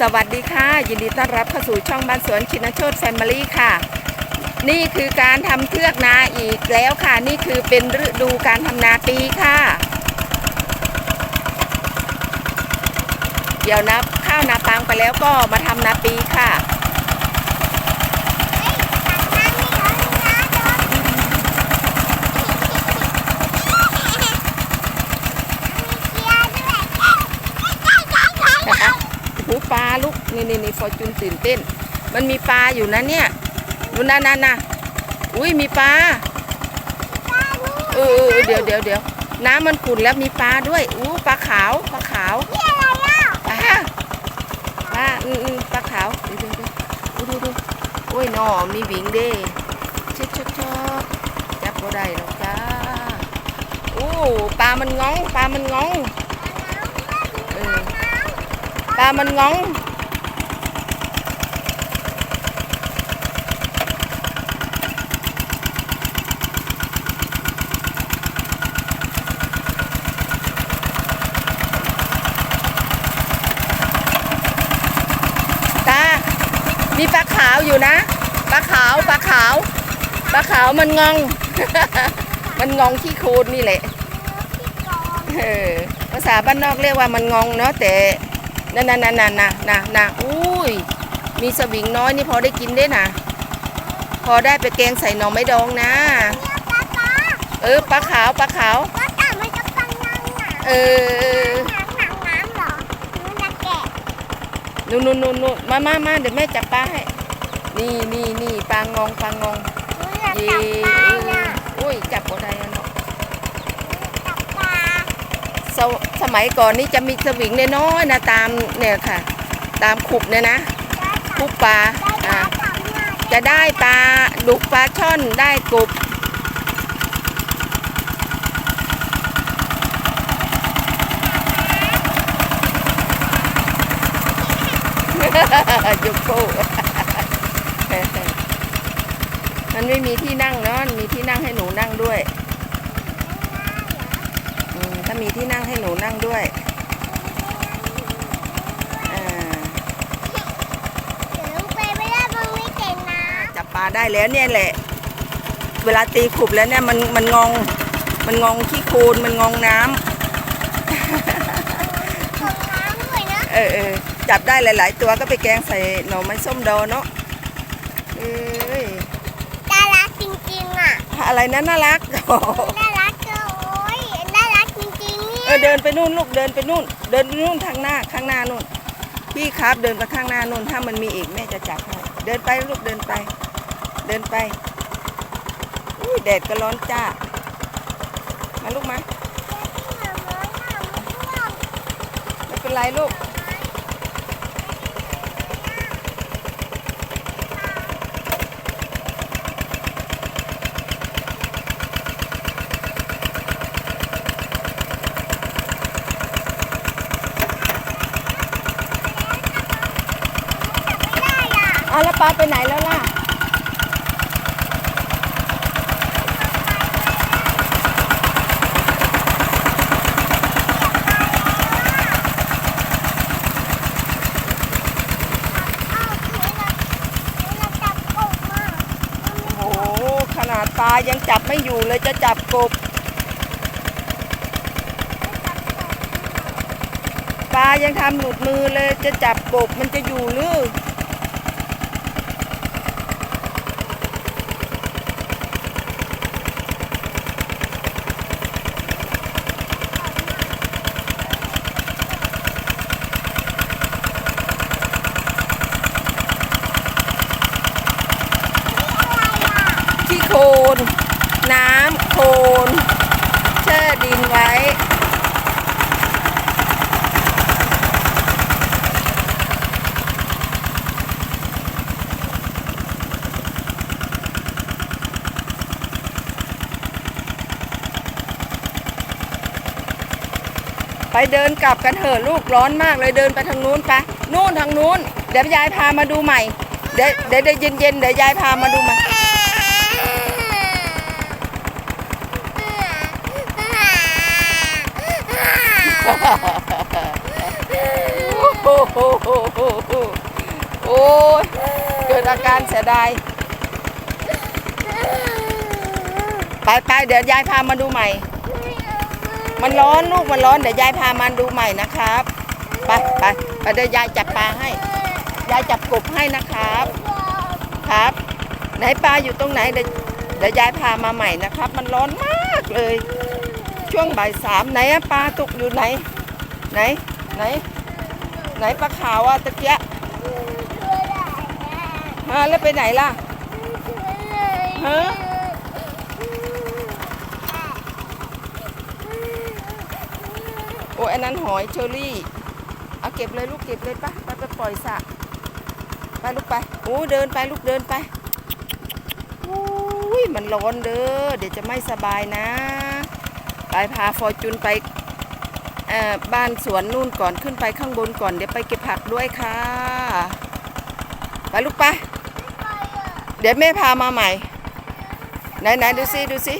สวัสดีค่ะ ยินดีต้อนรับเข้าสู่ช่องบ้านสวนชินโชตแฟมิลี่ค่ะ นี่คือการทำเทือกนาอีกแล้วค่ะ นี่คือเป็นฤดูการทำนาปีค่ะ เดี๋ยวนับข้าวนาปังไปแล้วก็มาทำนาปีค่ะ หูปลาลูกนี่นี่นี่ฟอร์จูนตื่นเต้น มันมีปลาอยู่นะเนี่ยดูนั่นนั่นนะอุ้ยมีปลาเออเออเออเดี๋ยวเดี๋ยวเดี๋ยวน้ำมันขุ่นแล้วมีปลาด้วยอู้ปลาขาวปลาขาวปลาปลาอืออือปลาขาวเดี๋ยวเดี๋ยวเดี๋ยวดูดูดูโอ้ยหนอมีหวิงเด้เช็ดเช็ดเช็ดจับก็ได้หรอกจ้าอู้ปลามันงองปลามันงองเออ ปลามันงองตามีปลาขาวอยู่นะปลาขาวปลาขาวปลาขาวมันงองมันงองขี้โคลนนี่แหละ เออ ภาษาบ้านนอกเรียกว่ามันงองเนาะแต่ นั่นนั่นนั่นนั่นนะนะนะอุ้ย มีสวิงน้อยนี่พอได้กินได้นะพอได้ไปแกงใส่หน่อไม้ดองนะ เออปลาขาวปลาขาวเออนู่นนู่นนู่นนู่นมามามาเดี๋ยวแม่จับปลาให้ นี่นี่นี่ปลางองปลางองเย่เอออุ้ยจับก็ได้อะเนาะ สสมัยก่อนนี่จะมีสวิงน้อยๆนะตามเนี่ยค่ะ ตามขุบเนี่ยนะขุบปลาอ่าจะได้ปลาดุกปลาช่อนได้กบยุกโป้มันไม่มีที่นั่งเนาะมีที่นั่งให้หนูนั่งด้วย ถ้ามีที่นั่งให้หนูนั่งด้วยอ่าจับปลาได้แล้วเนี่ยแหละ เวลาตีขุบแล้วเนี่ยมันมันงองมันงองขี้โคลนมันงองน้ำเออเออจับได้หลาย ๆ ตัวก็ไปแกงใส่หน่อไม้ส้มดองเนาะเอ้ยอะไรนะน่ารักเอ อเดินไปนู่นลูกเดินไปนู่น เดินไปนู่นทางหน้าข้างหน้านู่น พี่ครับเดินไปข้างหน้านู่นถ้ามันมีอีกแม่จะจับให้เดินไปลูกเดินไป เดินไปอุ้ยแดดก็ร้อนจ้ามาลูกมาไม่เป็นไรลูก เอาแล้วปลาไปไหนแล้วล่ะโอ้โหขนาดปลายังจับไม่อยู่เลยจะจับกบ ปลายังทำหลุดมือเลยจะจับกบมันจะอยู่หรือ น น้ำโคนแช่ดินไว้ ไปเดินกลับกันเถอะลูกร้อนมากเลยเดินไปทางนู้นไปนู่นทางนู้น เดี๋ยวยายพามาดูใหม่ เดี๋ยวเดี๋ยวเย็นเย็นๆเดี๋ยวยายพามาดูใหม่ โอ้โหโอ้ยเกิดอาการเสียดายไปไปเดี๋ยวยายพามาดูใหม่ มันร้อนลูกมันร้อนเดี๋ยวยายพามันดูใหม่นะครับ ไปไปไปเดี๋ยวยายจับปลาให้ ยายจับกบให้นะครับ ครับ ไหนปลาอยู่ตรงไหนเดี๋ยวเดี๋ยวยายพามาใหม่นะครับ มันร้อนมากเลย ช่วงบ่ายสามไหนปลาตกอยู่ไหน ไหน ไหน ไหนปลาขาวอะตะเกียะฮะแล้วไปไหนล่ะฮะโอ้ยอันนั้นหอยเชอรี่เอาเก็บเลยลูกเก็บเลยปะไปไปปล่อยสระไปลูกไปโอ้เดินไปลูกเดินไปอุ้ยมันร้อนเด้อเดี๋ยวจะไม่สบายนะ ไปพาฟอร์จูนไปบ้านสวนนู่นก่อนขึ้นไปข้างบนก่อนเดี๋ยวไปเก็บผักด้วยค่ะ ไปลูกไป เดี๋ยวแม่พามาใหม่ ไหนไหนดูซิดูซิ